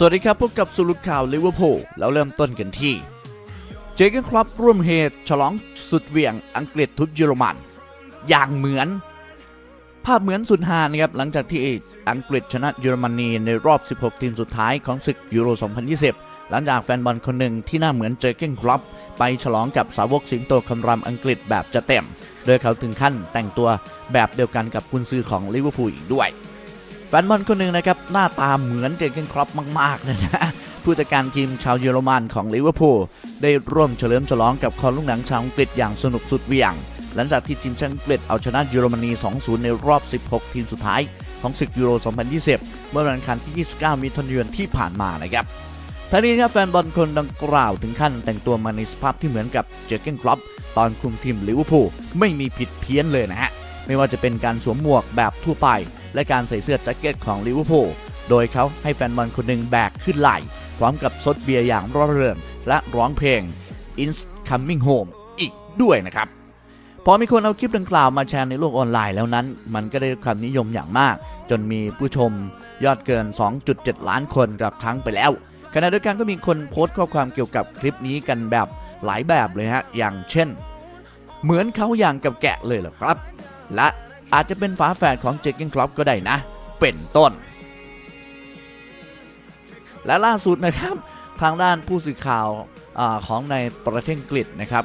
สวัสดีครับ พบกับสุรุปข่าวลิเวอร์พูลแล้วเริ่มต้นกันที่ เจเกนครอปร่วมเฮตฉลองสุดเวียงอังกฤษทุบเยอรมัน อย่างเหมือน ภาพเหมือนสุดฮานะครับ หลังจากที่อังกฤษชนะเยอรมนีในรอบ 16 ทีมสุดท้ายของศึกยูโร 2020 หลังจากแฟนบอลคนหนึ่งที่น่าเหมือนเจเกนครอปไปฉลองกับสาวกสิงโตคำรามอังกฤษแบบจะเต็ม โดยเขาถึงขั้นแต่งตัวแบบเดียวกันกับกุนซือของลิเวอร์พูลอีกด้วย แฟนบอลคนหนึ่งนะครับ หน้าตาเหมือนเจอร์เกนครอปมากๆเลยนะผู้จัดการทีมชาวเยอรมันของลิเวอร์พูลได้ร่วมเฉลิมฉลองกับคอลูกหนังชาวอังกฤษอย่างสนุกสุดเหวี่ยง หลังจากที่ทีมชาติอังกฤษเอาชนะเยอรมนี 2-0 ในรอบ 16 ทีมสุดท้ายของศึกยูโร 2020 เมื่อวันอังคารที่ 29 มิถุนายนที่ผ่านมานะครับทั้งนี้ครับแฟนบอลคนดังกล่าวถึงขั้นแต่งตัวมาในสภาพที่เหมือนกับเจอร์เกนครอปตอนคุมทีมลิเวอร์พูลไม่มีผิดเพี้ยนเลยนะฮะไม่ว่าจะเป็นการสวมหมวกแบบทั่วไป และการใส่เสื้อแจ็คเก็ตของลิเวอร์พูลโดยเขาให้แฟนบอลคนหนึ่งแบกขึ้นไหล่ พร้อมกับซดเบียร์อย่างร่าเริงและร้องเพลง It's Coming Home อีกด้วยนะครับ พอมีคนเอาคลิปดังกล่าวมาแชร์ในโลกออนไลน์แล้วนั้น มันก็ได้รับความนิยมอย่างมาก จนมีผู้ชมยอดเกิน 2.7 ล้านคนกับครั้งไปแล้วขณะเดียวกันก็มีคนโพสต์ข้อความเกี่ยวกับคลิปนี้กันแบบหลายแบบเลยฮะ อย่างเช่น เหมือนเขาอย่างกับแกะเลยเหรอครับ และ อาจจะเป็นฝาแฝดของเจคเกนครอปก็ได้นะ เป็นต้น และล่าสุดนะครับทางด้านผู้สื่อข่าวอของในประเทศอังกฤษนะครับ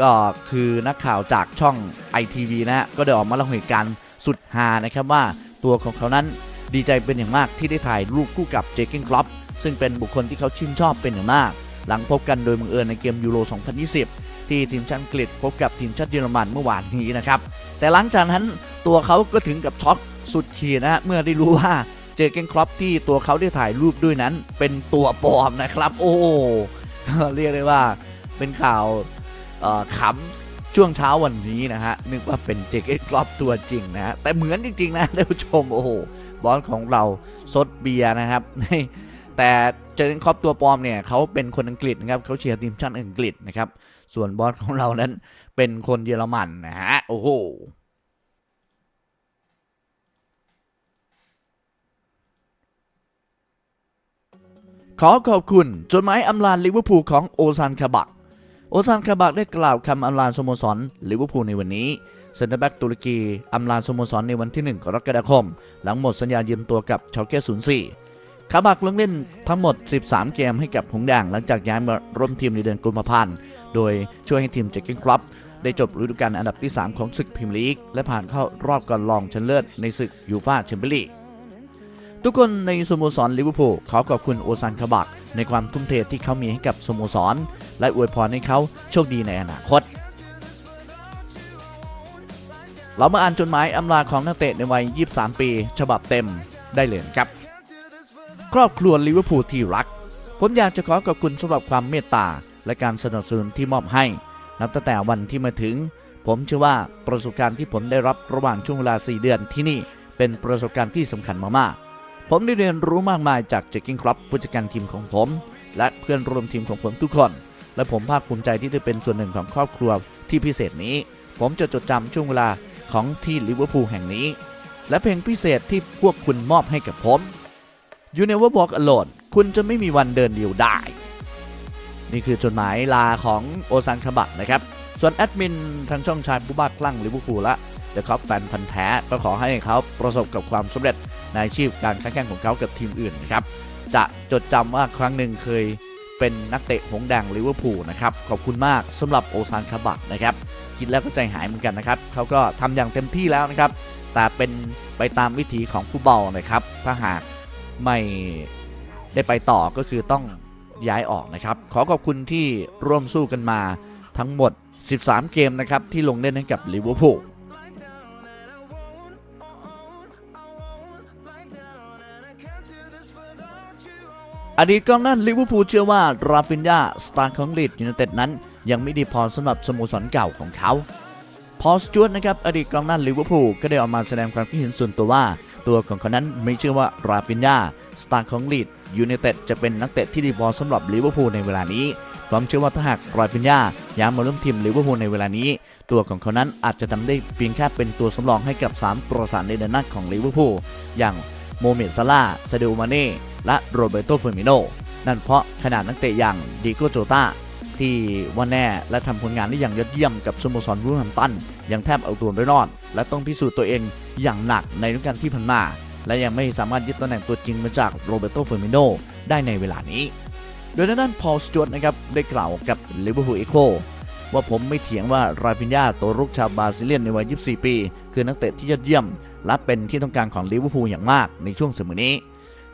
ก็คือนักข่าวจากช่อง ITV นะฮะก็ได้ออกมาเล่าเหตุการณ์สุดฮานะครับว่าตัวของเขานั้นดีใจเป็นอย่างมากที่ได้ถ่ายรูปคู่กับเจคเกนครอปซึ่งเป็นบุคคลที่เขาชื่นชอบเป็นอย่างมาก หลังพบกันโดยบังเอิญในเกมยูโร 2020 ที่ทีมชาติอังกฤษพบกับทีมชาติเยอรมันเมื่อวานนี้นะครับ แต่หลังจากนั้นตัวเขาก็ถึงกับช็อกสุดขีดนะฮะเมื่อได้รู้ว่าเจอเกนครอปที่ตัวเขาได้ถ่ายรูปด้วยนั้น เป็นตัวปลอมนะครับ โอ้เรียกได้ว่าเป็นข่าวขำช่วงเช้าวันนี้นะฮะนึกว่าเป็นเจเกนครอปตัวจริงนะฮะแต่เหมือนจริง ๆ นะท่านผู้ชมโอ้โหบอสของเราซดเบียร์นะครับแต่ เจอเกนครอปตัวปลอมเนี่ยเขาเป็นคนอังกฤษนะครับเขาเชียร์ทีมชาติอังกฤษนะครับ ส่วนบอสของเรานั้นเป็นคนเยอรมันนะฮะโอ้โหขอขอบคุณจดหมายอำลาลิเวอร์พูลของโอซานคาบัก โอซานคาบักได้กล่าวคำอำลาสโมสรลิเวอร์พูลในวันนี้เซนเตอร์แบ็กตุรกีอำลาสโมสรในวันที่ 1 กรกฎาคม หลังหมดสัญญายืมตัวกับชาวเก้04 คาบักลงเล่นทั้งหมด 13 เกมให้กับหงส์แดงหลังจากย้ายมาร่วมทีมในเดือนกุมภาพันธ์โดยช่วยให้ทีมเจคเกนคลับได้จบฤดูกาลอันดับที่ 3 ของศึกพรีเมียร์ลีก และผ่านเข้ารอบก่อนรองชนะเลิศในศึกยูฟ่าแชมเปี้ยนลีกทุกคนในสโมสรลิเวอร์พูลขอขอบคุณโอซานคาบักในความทุ่มเทที่เขามีให้กับสโมสร และอวยพรให้เขาโชคดีในอนาคต เรามาอ่านจดหมายอำลาของนักเตะในวัย 23 ปี ฉบับเต็มได้เลยครับ ครอบครัวลิเวอร์พูลที่รัก ผมอยากจะขอขอบคุณสำหรับความเมตตาและการสนับสนุนที่มอบให้ นับตั้งแต่วันที่มาถึง ผมเชื่อว่าประสบการณ์ที่ผมได้รับระหว่างช่วงเวลา 4 เดือนที่นี่เป็นประสบการณ์ที่สำคัญมากๆ ผมได้เรียนรู้มากมายจากเจคกิ้งครับผู้จัดการทีมของผม และเพื่อนร่วมทีมของผมทุกคน และผมภาคภูมิใจที่ได้เป็นส่วนหนึ่งของครอบครัวที่พิเศษนี้ ผมจะจดจำช่วงเวลาของที่ลิเวอร์พูลแห่งนี้ และเพลงพิเศษที่พวกคุณมอบให้กับผม You Never Walk Alone คุณจะไม่มีวันเดินเดียวได้ นี่คือจดหมายลาของโอซันคาบักนะครับ ส่วนแอดมินทางช่องชายผู้บ้าคลั่งลิเวอร์พูลละเดอะคอปแฟนพันธ์แท้ก็ขอให้เขาประสบกับความสำเร็จในอาชีพการค้าแข่งของเขากับทีมอื่นนะครับ จะจดจำว่าครั้งหนึ่งเคยเป็นนักเตะหงแดงลิเวอร์พูลนะครับ ขอบคุณมากสำหรับโอซานคาบักนะครับคิดแล้วก็ใจหายเหมือนกันนะครับเขาก็ทำอย่างเต็มที่แล้วนะครับ แต่เป็นไปตามวิถีของฟุตบอลนะครับถ้าหาก ไม่ได้ไปต่อก็คือต้องย้ายออกนะครับ ขอขอบคุณที่ร่วมสู้กันมาทั้งหมด 13 เกมนะครับ ที่ลงเล่นให้กับลิเวอร์พูลอดีตกองหน้าลิเวอร์พูลเชื่อว่าราฟินยาสตาร์ของลีดยูไนเต็ดนั้น ยังไม่ดีพอสำหรับสโมสรเก่าของเขา พอสจวตนะครับอดีตกองหน้าลิเวอร์พูลก็ได้ออกมาแสดงความคิดเห็นส่วนตัวว่า ตัวของเขานั้นไม่เชื่อว่าราฟินยาสตาร์ของลีดยูไนเต็ดจะเป็นนักเตะที่ดีพอสำหรับลิเวอร์พูลในเวลานี้พร้อมเชื่อว่าถ้าหากราฟินยาย้ายมาร่วมทีมลิเวอร์พูลในเวลานี้ ตัวของเขานั้นอาจจะทำได้เพียงแค่เป็นตัวสำรองให้กับ 3 ประสานในเดนหน้าของลิเวอร์พูลอย่างโมเมดซาลาซาดิโอมาเน่และโรเบโตเฟอร์มิโนนั่นเพราะขนาดนักเตะอย่างดิโกโจตา ที่ว่าแน่และทำผลงานได้อย่างยอดเยี่ยมกับสโมสรวูลแฮมตันยังแทบเอาตัวไม่รอด และต้องพิสูจน์ตัวเองอย่างหนักในฤดูกาลที่ผ่านมา และยังไม่สามารถยึดตำแหน่งตัวจริงมาจากโรเบโตเฟอร์มิโนได้ในเวลานี้ โดยด้านพอลสจวตนะครับได้กล่าวกับลิเวอร์พูลเอโคว่าผมไม่เถียงว่าราฟินยาตัวรุกชาวบราซิเลียนในวัย 24 ปี คือนักเตะที่ยอดเยี่ยม และเป็นที่ต้องการของลิเวอร์พูลอย่างมากในช่วงสมัยนี้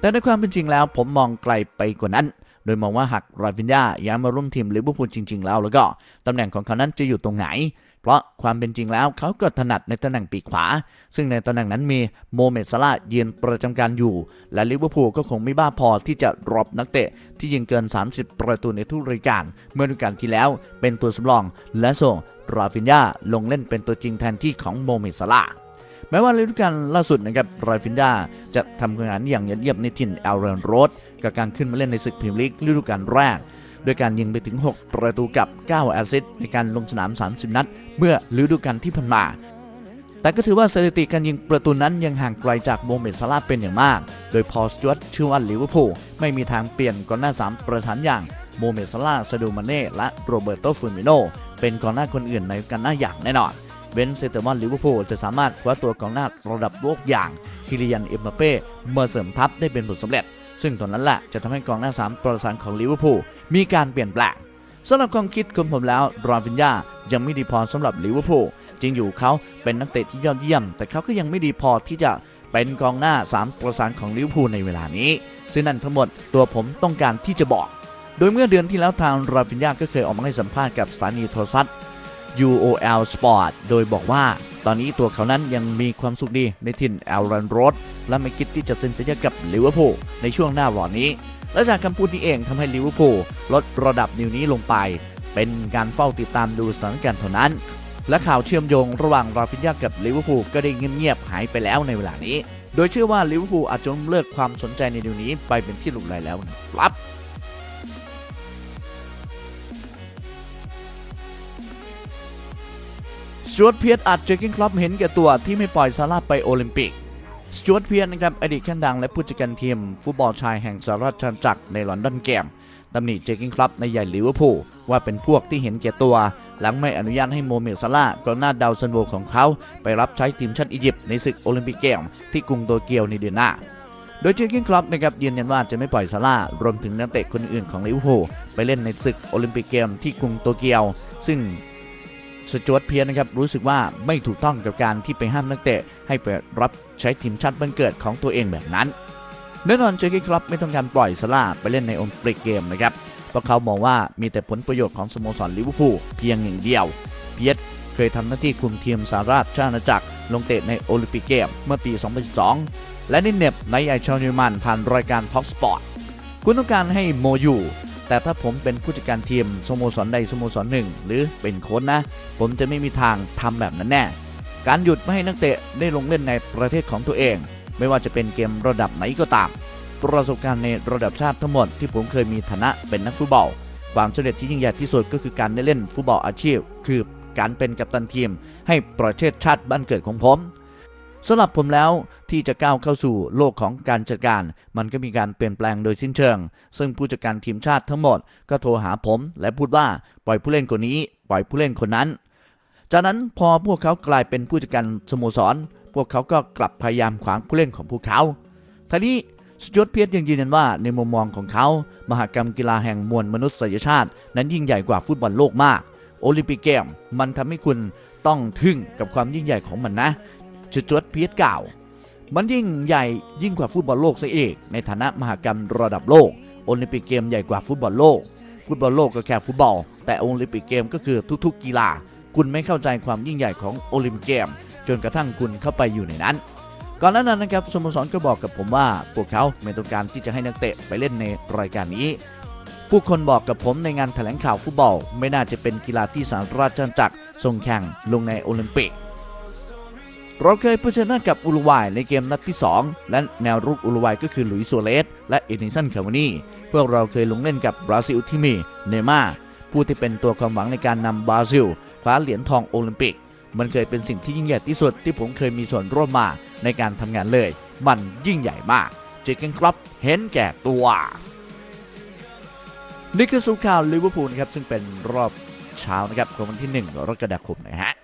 แต่ในความเป็นจริงแล้วผมมองไกลไปกว่านั้น โดยมองว่าหากราฟินยาย้ายมาร่วมทีมลิเวอร์พูลจริง ๆ แล้วแล้วก็ตำแหน่งของเขานั้นจะอยู่ตรงไหน เพราะความเป็นจริงแล้วเขาก็ถนัดในตำแหน่งปีกขวา ซึ่งในตำแหน่งนั้นมีโมเมดซาลาห์ยืนประจำการอยู่ และลิเวอร์พูลก็คงไม่บ้าพอที่จะรอบนักเตะ ที่ยิงเกิน 30 ประตูในทุกรายการ เมื่อฤดูกาลที่แล้วเป็นตัวสำรอง และส่งราฟินยาลงเล่นเป็นตัวจริงแทนที่ของโมเมดซาลา แม้ว่าฤดูกาลล่าสุดนะครับราฟินดาจะทำผลงานอย่างยอดเยี่ยมในถิ่นเอลเรนโรดกับการขึ้นมาเล่นในศึกพรีเมียร์ลีกฤดูกาลแรกโดยการยิงไปถึง 6 ประตูกับ 9 แอสซิสต์ในการลงสนาม 30 นัด เมื่อฤดูกาลที่ผ่านมา แต่ก็ถือว่าสถิติการยิงประตูนั้นยังห่างไกลจากโมเมดซาลาเป็นอย่างมาก โดยพอสจวตเชื่อว่าลิเวอร์พูลไม่มีทางเปลี่ยนกองหน้า 3 ประธานอย่างโมเมดซาลาซาดูมาเน่ และโรเบิร์โตฟูมิโนเป็นกองหน้าคนอื่นในกันหน้าอย่างแน่นอน เวนเซเตอร์มอนลิเวอร์พูลจะสามารถคว้าตัวกองหน้าระดับโลกอย่างคิริยันเอ็มบัปเป้มาเสริมทัพได้เป็นผลสำเร็จ ซึ่งตอนนั้นแหละจะทำให้กองหน้า3ประสานของลิเวอร์พูลมีการเปลี่ยนแปลงสำหรับความคิดของผมแล้วราฟินยายังไม่ดีพอสำหรับลิเวอร์พูลจริงอยู่เขาเป็นนักเตะที่ยอดเยี่ยม แต่เขาก็ยังไม่ดีพอที่จะเป็นกองหน้า 3 ประสานของลิเวอร์พูลในเวลานี้ซึ่งนั่นทั้งหมดตัวผมต้องการที่จะบอก โดยเมื่อเดือนที่แล้วทางราฟินยาก็เคยออกมาให้สัมภาษณ์กับสถานีโทรทัศน์ UOL Sport โดยบอกว่าตอนนี้ตัวเขานั้นยังมีความสุขดีในถิ่นแอลรันโรดและไม่คิดที่จะเซ็นสัญญากับลิเวอร์พูลในช่วงหน้าร้อนนี้ และจากคำพูดนี้เองทำให้ลิเวอร์พูลลดระดับนิวนี้ลงไป เป็นการเฝ้าติดตามดูสถานการณ์เท่านั้น และข่าวเชื่อมโยงระหว่างราฟินยากับลิเวอร์พูลก็ได้เงียบๆหายไปแล้วในเวลานี้ โดยเชื่อว่าลิเวอร์พูลอาจจะเลิกความสนใจในนิวนี้ไปเป็นที่หลุดไหลแล้วนะครับ จวตเพียร์อาจเจอร์กินคลับเห็นแก่ตัวที่ไม่ปล่อยซาร่าไปโอลิมปิกสจวตเพียร์นะครับอดีตแข้งดังและผู้จัดการทีม ฟุตบอลชายแห่งสหราชอาณาจักรในลอนดอนเกมตำหนิเจอร์กินคลับในใหญ่ลิเวอร์พูลว่าเป็นพวกที่เห็นแก่ตัว หลังไม่อนุญาตให้โมเมดซาร่ากองหน้าดาวซันโวของเขาไปรับใช้ทีมชาติอียิปต์ในศึกโอลิมปิกเกมที่กรุงโตเกียวในเดือนหน้าโดยเจอร์กินคลับนะครับยืนยันว่าจะไม่ปล่อยซาร่ารวมถึงนักเตะคนอื่นของลิเวอร์พูลไปเล่นในศึกโอลิมปิกเกมที่กรุงโตเกียว ซึ่ง สจวตเพียร์นะครับรู้สึกว่าไม่ถูกต้องกับการที่ไปห้ามนักเตะ ให้ไปรับใช้ทีมชาติบ้านเกิดของตัวเองแบบนั้นแน่นอนเจอร์กี้ครับไม่ต้องการปล่อยซาร่าไปเล่นในโอลิมปิกเกมนะครับเพราะเขามองว่ามีแต่ผลประโยชน์ของสโมสรลิเวอร์พูลเพียงอย่างเดียว เพียร์เคยทำหน้าที่คุมทีมสหราชอาณาจักรลงเตะในโอลิมปิกเกมเมื่อปี 2012 และได้เหน็บในไอชาวนิวมันผ่านรายการท็อปสปอร์ตคุณต้องการให้โมยู แต่ถ้าผมเป็นผู้จัดการทีมสโมสรใดสโมสรหนึ่ง หรือเป็นโค้ชนะ ผมจะไม่มีทางทำแบบนั้นแน่การหยุดไม่ให้นักเตะได้ลงเล่นในประเทศของตัวเอง ไม่ว่าจะเป็นเกมระดับไหนก็ตาม ประสบการณ์ในระดับชาติทั้งหมดที่ผมเคยมีฐานะเป็นนักฟุตบอล ความสำเร็จที่ยิ่งใหญ่ที่สุดก็คือการได้เล่นฟุตบอลอาชีพ คือการเป็นกัปตันทีม ให้ประเทศชาติบ้านเกิดของผมสำหรับผมแล้ว ที่จะก้าวเข้าสู่โลกของการจัดการ มันก็มีการเปลี่ยนแปลงโดยสิ้นเชิง ซึ่งผู้จัดการทีมชาติทั้งหมดก็โทรหาผมและพูดว่าปล่อยผู้เล่นคนนี้ ปล่อยผู้เล่นคนนั้น จากนั้นพอพวกเขากลายเป็นผู้จัดการสโมสร พวกเขาก็กลับพยายามขวางผู้เล่นของพวกเขาทีนี้สจวตเพียร์ยังยืนยันว่าในมุมมองของเขา มหกรรมกีฬาแห่งมวลมนุษยชาติ นั้นยิ่งใหญ่กว่าฟุตบอลโลกมาก โอลิมปิกเกมมันทำให้คุณต้องทึ่งกับความยิ่งใหญ่ของมันนะสจวตเพียร์กล่าว มันยิ่งใหญ่ยิ่งกว่าฟุตบอลโลกซะอีก ในฐานะมหกรรมระดับโลก โอลิมปิกเกมใหญ่กว่าฟุตบอลโลก ฟุตบอลโลกก็แค่ฟุตบอล แต่โอลิมปิกเกมก็คือทุกๆ กีฬา คุณไม่เข้าใจความยิ่งใหญ่ของโอลิมปิกเกม จนกระทั่งคุณเข้าไปอยู่ในนั้น ก่อนหน้านั้นนะครับสโมสรก็บอกกับผมว่าพวกเขาไม่ต้องการที่จะให้นักเตะไปเล่นในรายการนี้ ผู้คนบอกกับผมในงานแถลงข่าวฟุตบอล ไม่น่าจะเป็นกีฬาที่สหราชอาณาจักรส่งแข่งลงในโอลิมปิก เราเคยเผชิญหน้ากับอุรุกวัยในเกมนัดที่ 2 และแนวรุกอุรุกวัยก็คือหลุยส์โซเลสและเอดินสันคาวานีพวกเราเคยลงเล่นกับบราซิลที่มีเนม่าผู้ที่เป็นตัวความหวังในการนำบราซิลคว้าเหรียญทองโอลิมปิก มันเคยเป็นสิ่งที่ยิ่งใหญ่ที่สุดที่ผมเคยมีส่วนร่วมมาในการทำงานเลย มันยิ่งใหญ่มาก เจเกนคล็อปเห็นแก่ตัวนี่คือสุข่าวลิเวอร์พูลครับซึ่งเป็นรอบเช้านะครับของวันที่ 1 กรกฎาคมนะฮะ